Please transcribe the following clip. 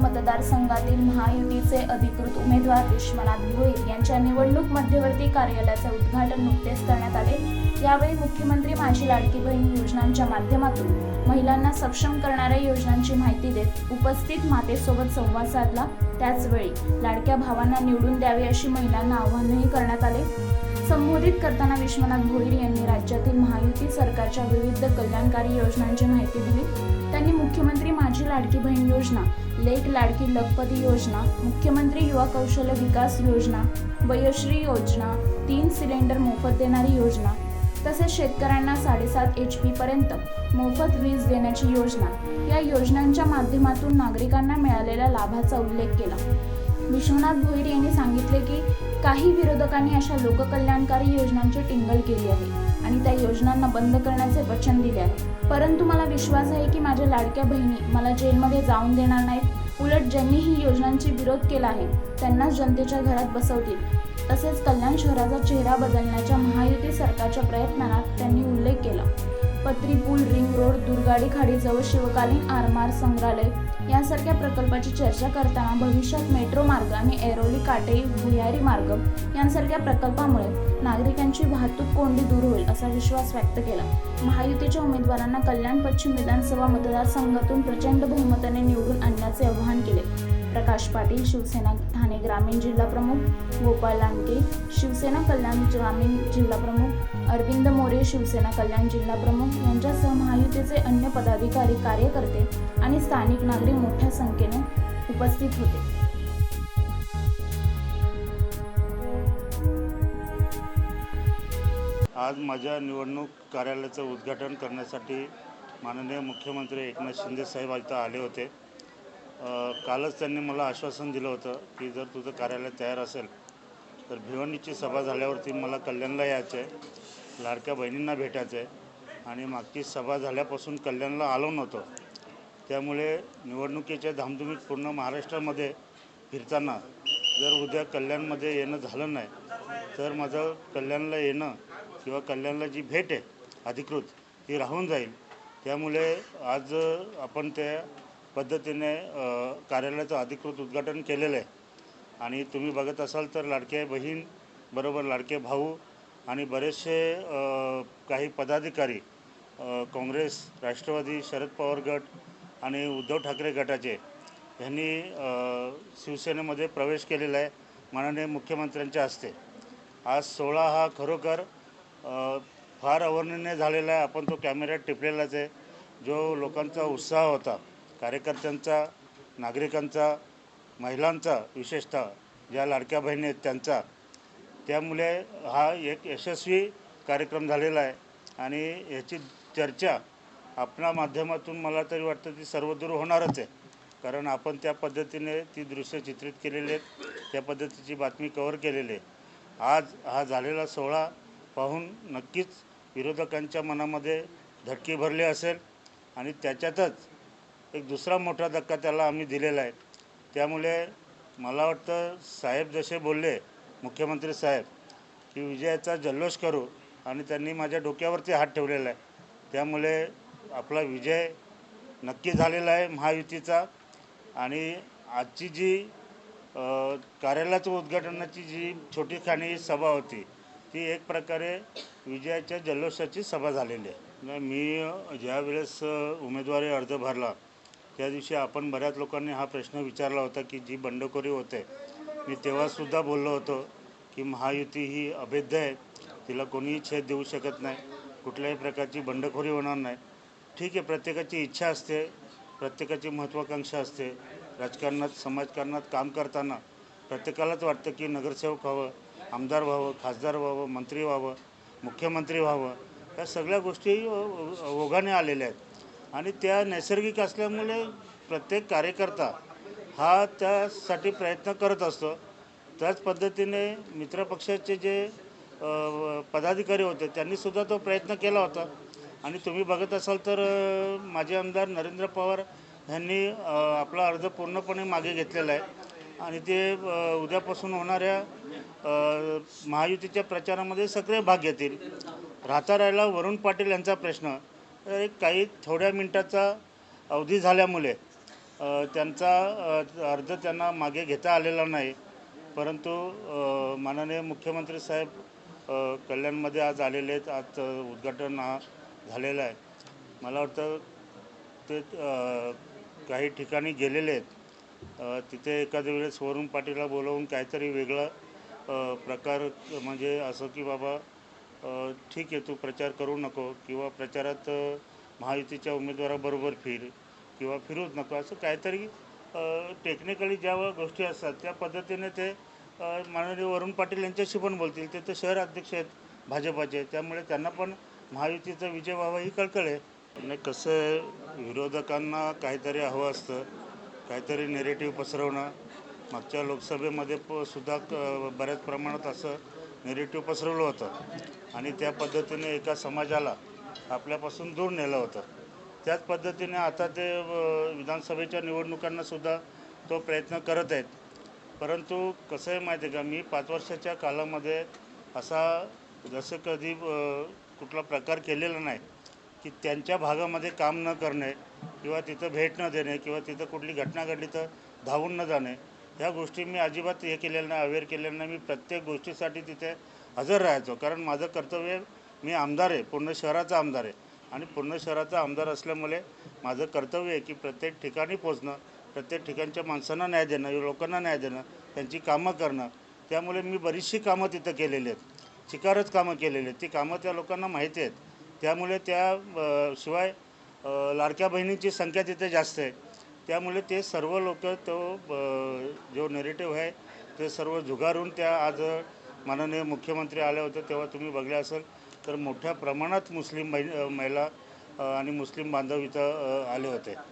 मतदारसंघातील महायुतीचे अधिकृत उमेदवार विश्वनाथ भोईर यांच्या निवडणूक मध्यवर्ती कार्यालयाचे उद्घाटन नुकतेच करण्यात आले. यावेळी मुख्यमंत्री माझी लाडकी बहीण योजनांच्या माध्यमातून महिलांना सक्षम करणाऱ्या योजनांची माहिती देत उपस्थित मातेसोबत संवाद साधला. त्याचवेळी लाडक्या भावांना निवडून द्यावे अशी महिलांना आव्हानही करण्यात आले. संबोधित करताना विश्वनाथ भोईर यांनी राज्यातील महायुती सरकारच्या विविध कल्याणकारी योजनांची माहिती दिली. त्यांनी मुख्यमंत्री माझी लाडकी बहीण योजना लेक लाडकी लखपती योजना मुख्यमंत्री युवा कौशल्य विकास योजना वयश्री योजना तीन सिलेंडर मोफत देणारी योजना तसेच शेतकऱ्यांना साडेसात एच पी पर्यंत मोफत वीज देण्याची योजना. या योजनांच्या माध्यमातून नागरिकांना मिळालेल्या लाभाचा उल्लेख केला. विश्वनाथ भोईर यांनी सांगितले की काही विरोधकांनी अशा लोककल्याणकारी योजनांची टिंगल केली आहे. आणि त्या योजनांना बंद करण्याचे वचन दिले आहे. परंतु मला विश्वास आहे की माझ्या लाडक्या बहिणी मला जेलमध्ये जाऊन देणार नाहीत. उलट ज्यांनी ही योजनांची विरोध केला आहे त्यांनाच जनतेच्या घरात बसवतील. तसेच कल्याण शहराचा चेहरा बदलण्याच्या महायुती सरकारच्या प्रयत्नांना त्यांनी उल्लेख केला. पत्री पूल रिंग रोड दुर्गाडी खाडीजवळ शिवकालीन आरमार संग्रहालय. यासारख्या प्रकल्पाची चर्चा करताना भविष्यात मेट्रो मार्ग आणि एरोली काटे भुयारी मार्ग यांसारख्या प्रकल्पामुळे नागरिकांची वाहतूक कोंडी दूर होईल असा विश्वास व्यक्त केला. महायुतीच्या उमेदवारांना कल्याण पश्चिम विधानसभा मतदारसंघातून प्रचंड बहुमताने निवडून आणण्याचे आवाहन केले. प्रकाश पाटील शिवसेना ठाणे ग्रामीण जिल्हा प्रमुख गोपाल लांडके शिवसेना कल्याण ग्रामीण जिल्हा प्रमुख अरविंद मोरे शिवसेना कल्याण जिल्हा प्रमुख यांच्यासह महायुतीचे अन्य पदाधिकारी कार्यकर्ते आणि स्थानिक नागरिक मोठ्या संख्येने उपस्थित होते. आज माझ्या निवडणूक कार्यालयाचं उद्घाटन करण्यासाठी माननीय मुख्यमंत्री एकनाथ शिंदे साहेब इथं आले होते. कालच त्यांनी मला आश्वासन दिलं होतं की जर तुझं कार्यालय तयार असेल तर भिवंडीची सभा झाल्यावरती मला कल्याणला यायचं आहे लाडक्या बहिणींना भेटायचं आहे आणि मागची सभा झाल्यापासून कल्याणला आलो नव्हतो. त्यामुळे निवडणुकीच्या धामधुमीत पूर्ण महाराष्ट्रामध्ये फिरताना जर उद्या कल्याणमध्ये येणं झालं नाही तर माझं कल्याणला येणं किंवा कल्याणला जी भेट आहे अधिकृत ती राहून जाईल. त्यामुळे आज आपण त्या पद्धतीने कार्यालयाचं अधिकृत उद्घाटन केलेलं आहे. आणि तुम्ही बघत असाल तर लाडके बहीण बरोबर लाडके भाऊ आणि बरेचसे काही पदाधिकारी काँग्रेस राष्ट्रवादी शरद पवार गट आणि उद्धव ठाकरे गटाचे ह्यांनी शिवसेनेमध्ये प्रवेश केलेला आहे माननीय मुख्यमंत्र्यांच्या हस्ते. आज सोहळा हा खरोखर फार अवर्णनीय झालेला आहे. आपण तो कॅमेऱ्यात टिपलेलाच आहे. जो लोकांचा उत्साह होता कार्यकर्त्यांचा नागरिकांचा महिलांचा विशेषतः ज्या लाडक्या बहिणी आहेत त्यांचा. त्यामुळे हा एक यशस्वी कार्यक्रम झालेला आहे. आणि याची चर्चा आपल्या माध्यमातून मला तरी वाटतं ती सर्वदूर होणारच आहे. कारण आपण त्या पद्धतीने ती दृश्य चित्रित केलेली आहेत. त्या पद्धतीची बातमी कव्हर केलेली आहे. आज हा झालेला सोहळा पाहून नक्कीच विरोधकांच्या मनामध्ये धक्की भरले असेल. आणि त्याच्यातच एक दुसरा मोठा धक्का त्याला आम्ही दिलेला आहे. त्यामुळे मला वाटतं साहेब जसे बोलले मुख्यमंत्री साहेब की विजयाचा जल्लोष करू आणि त्यांनी माझ्या डोक्यावरती हात ठेवलेला आहे. त्यामुळे आपला विजय नक्की झालेला आहे महायुतीचा. आणि आजची जी कार्यालयाचं उद्घाटनाची जी छोटी खाणी सभा होती ती एक प्रकारे विजयाच्या जल्लोषाची सभा झालेली आहे. मी ज्यावेळेस उमेदवारी अर्ज भरला त्या दिवशी आपण बऱ्याच लोकांनी हा प्रश्न विचारला होता की जी बंडखोरी होते मी तेव्हासुद्धा बोललो होतो की महायुती ही अभेद्य आहे तिला कोणीही छेद देऊ शकत नाही कुठल्याही प्रकारची बंडखोरी होणार नाही. ठीक आहे प्रत्येकाची इच्छा असते प्रत्येकाची महत्त्वाकांक्षा असते राजकारणात समाजकारणात काम करताना प्रत्येकालाच वाटतं की नगरसेवक व्हावं आमदार व्हावं खासदार व्हावं मंत्री व्हावं मुख्यमंत्री व्हावं या सगळ्या गोष्टी ओघाने आलेल्या आहेत. आणि त्या नैसर्गिक असल्यामुळे प्रत्येक कार्यकर्ता हा त्यासाठी प्रयत्न करत असतो. त्याच पद्धतीने मित्रपक्षाचे जे पदाधिकारी होते त्यांनीसुद्धा तो प्रयत्न केला होता. आणि तुम्ही बघत असाल तर माजी आमदार नरेंद्र पवार यांनी आपला अर्ज पूर्णपणे मागे घेतलेला आहे. आणि ते उद्यापासून होणाऱ्या महायुतीच्या प्रचारामध्ये सगळे भाग घेतील. राहता राहिला वरुण पाटील यांचा प्रश्न. एक काही थोड्या मिनटाचा अवधी झाल्यामुळे त्यांचा अर्ज त्यांना मागे घेता आलेला नाही. परंतु माननीय मुख्यमंत्री साहेब कल्याणमध्ये आज आलेले आहेत. आज उद्घाटन हा झालेला आहे. मला वाटतं ते काही ठिकाणी गेलेले आहेत. तिथे एखाद्या वेळेस वरुण पाटीलला बोलवून काहीतरी वेगळं प्रकार म्हणजे असं की बाबा ठीक आहे तू प्रचार करू नको किंवा प्रचारात महायुतीच्या उमेदवाराबरोबर फिर किंवा फिरूच नको. असं काहीतरी टेक्निकली ज्या गोष्टी असतात त्या पद्धतीने ते माननीय वरुण पाटील यांच्याशी पण बोलतील. ते तर शहर अध्यक्ष आहेत भाजपाचे त्यामुळे त्यांना पण महायुतीचा विजय व्हावा ही कळकळ आहे. आणि कसं आहे विरोधकांना काहीतरी हवं असतं. काहीतरी नेरेटिव्ह पसरवणं. मागच्या लोकसभेमध्ये प सुद्धा बऱ्याच प्रमाणात असं निरेटिव्ह पसरवलं होतं. आणि त्या पद्धतीने एका समाजाला आपल्यापासून दूर नेलं होतं. त्याच पद्धतीने आता ते विधानसभेच्या निवडणुकांनासुद्धा तो प्रयत्न करत आहेत. परंतु कसं आहे माहिती आहे का? मी पाच वर्षाच्या कालामध्ये असा जसं कधी कुठला प्रकार केलेला नाही की त्यांच्या भागामध्ये काम न करणे किंवा तिथं भेट न देणे किंवा तिथं कुठली घटना घडली तर धावून न जाणे ह्या गोष्टी मी अजिबात हे केलेलं नाही अवेअर केलेलं नाही. मी प्रत्येक गोष्टीसाठी तिथे हजर राहायचो. कारण माझं कर्तव्य मी आमदार आहे पूर्ण शहराचा आमदार आहे. आणि पूर्ण शहराचा आमदार असल्यामुळे माझं कर्तव्य आहे की प्रत्येक ठिकाणी पोचणं प्रत्येक ठिकाणच्या माणसांना न्याय देणं लोकांना न्याय देणं त्यांची कामं करणं. त्यामुळे मी बरीचशी कामं तिथं केलेली आहेत. शिकारच कामं केलेली आहेत. ती कामं त्या लोकांना माहिती आहेत. त्यामुळे त्या शिवाय लाडक्या बहिणींची संख्या तिथे जास्त आहे. त्यामुळे ते सर्व लोक तो जो नेरेटिव्ह आहे ते सर्व झुगारून त्या आज माननीय मुख्यमंत्री आले होते तेव्हा तुम्ही बघले असेल तर मोठ्या प्रमाणात मुस्लिम महिला आणि मुस्लिम बांधव इथं आले होते.